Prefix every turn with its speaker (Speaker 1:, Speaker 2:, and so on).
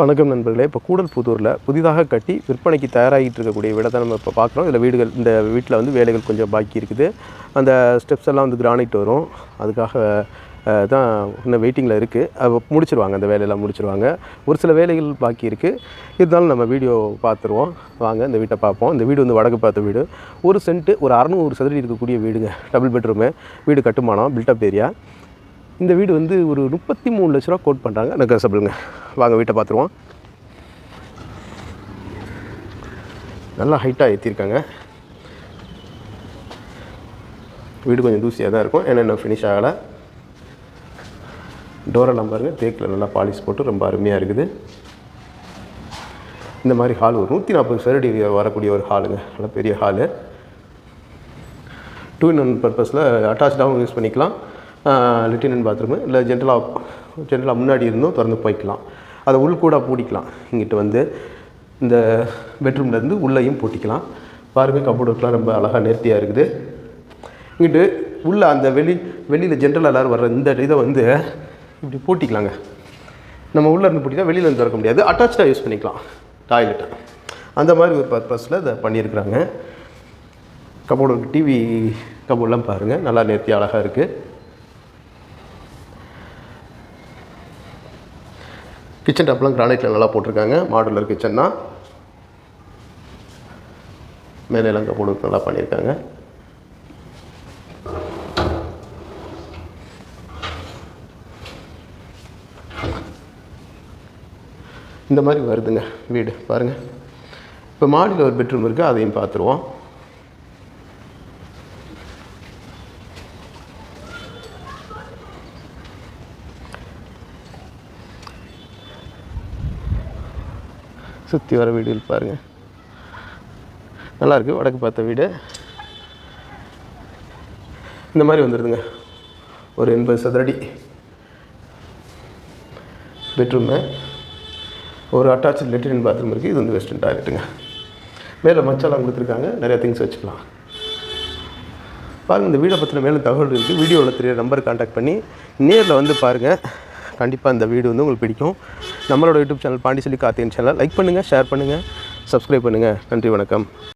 Speaker 1: வணக்கம் நண்பர்களே. இப்போ கூடல்புதூரில் புதிதாக கட்டி விற்பனைக்கு தயாராகிட்டு இருக்கக்கூடிய வீடை தான் நம்ம இப்போ பார்க்குறோம் இதில் வீடுகள் இந்த வீட்டில் வந்து வேலைகள் கொஞ்சம் பாக்கி இருக்குது. அந்த ஸ்டெப்ஸ் எல்லாம் வந்து கிரானைட் வரும். அதுக்காக தான் இன்னும் வெயிட்டிங்கில் இருக்குது முடிச்சிருவாங்க. அந்த வேலையெல்லாம் முடிச்சிருவாங்க. ஒரு சில வேலைகள் பாக்கி இருக்குது இருந்தாலும் நம்ம வீடியோ பார்த்துருவோம் வாங்க இந்த வீட்டை பார்ப்போம். இந்த வீடு வந்து வடக்கு பார்த்த வீடு. ஒரு சென்ட்டு ஒரு அறநூறு சதுரடி இருக்கக்கூடிய வீடுங்க. டபுள் பெட்ரூமு வீடு கட்டுமானம் பில்டப் ஏரியா இந்த வீடு வந்து ஒரு முப்பத்தி மூணு லட்ச ரூபா கோட் பண்ணுறாங்க நெகசபிளுங்க வாங்க வீட்டை பார்த்துருவோம். நல்லா ஹைட்டாக ஏற்றிருக்காங்க வீடு கொஞ்சம் தூசியாக தான் இருக்கும். ஏன்னா இன்னும் ஃபினிஷ் ஆகலை. டோரெல்லாம் பாருங்கள் தேக்கில் நல்லா பாலிஷ் போட்டு ரொம்ப அருமையாக இருக்குது. இந்த மாதிரி ஹால் ஒரு நூற்றி நாற்பது சதுரடி வரக்கூடிய ஒரு ஹாலுங்க நல்லா பெரிய ஹாலு டூ இன் ஒன் பர்பஸில் அட்டாச்சாகவும் யூஸ் பண்ணிக்கலாம். லிட்டின் பாத்ரூமு இல்லை ஜென்ரலாக ஜென்ரலாக முன்னாடி இருந்தும் திறந்து போய்க்கலாம். அதை உள் கூட பூட்டிக்கலாம் இங்கிட்டு வந்து இந்த பெட்ரூம்லேருந்து உள்ளேயும் பூட்டிக்கலாம். பாருங்கள் கபோர்டு ரொம்ப அழகாக நேர்த்தியாக இருக்குது. இங்கிட்டு உள்ளே அந்த வெளி வெளியில் ஜென்ரலாக எல்லோரும் வர்ற இந்த இதை வந்து இப்படி பூட்டிக்கலாங்க. நம்ம உள்ளே இருந்து பூட்டினா வெளியில இருந்து திறக்க முடியாது. அட்டாச்சாக யூஸ் பண்ணிக்கலாம். டாய்லெட் அந்த மாதிரி ஒரு பர்பஸில் இதை பண்ணியிருக்கிறாங்க. கபோர்டு டிவி கபோர்டெலாம் பாருங்கள் நல்லா நேர்த்தி அழகாக இருக்குது கிச்சன் டாப்லாம் கிரானைட்டில் நல்லா போட்டிருக்காங்க. மாடுலர் கிச்சன் தான். மேலே எல்லாம் கபோர்டு நல்லா பண்ணியிருக்காங்க. இந்த மாதிரி வருதுங்க வீடு பாருங்கள் இப்போ மாடியில் ஒரு பெட்ரூம் இருக்குது அதையும் பார்த்துருவோம். சுற்றி வர வீடுகள் பாருங்கள் நல்லாயிருக்கு வடக்கு பார்த்த வீடு. இந்த மாதிரி வந்துடுதுங்க ஒரு எண்பது சதுரடி பெட்ரூமு. ஒரு அட்டாச் லெட்ரின் பாத்ரூம் இருக்குது இது வந்து வெஸ்டர்ன் டாய்லெட்டுங்க மேலே மச்சாலாம் கொடுத்துருக்காங்க. நிறையா திங்ஸ் வச்சுக்கலாம். பாருங்கள் இந்த வீடை பற்றின மேலும் தகவல் இருக்குது வீடியோவில் தெரிய நம்பர் காண்டாக்ட் பண்ணி நேரில் வந்து பாருங்கள் கண்டிப்பாக இந்த வீடு வந்து உங்களுக்கு பிடிக்கும். நம்மளோட YouTube channel Pondicherry Karthikan channel like பண்ணுங்கள் ஷேர் பண்ணுங்கள் சப்ஸ்கிரைப் பண்ணுங்கள் நன்றி வணக்கம்.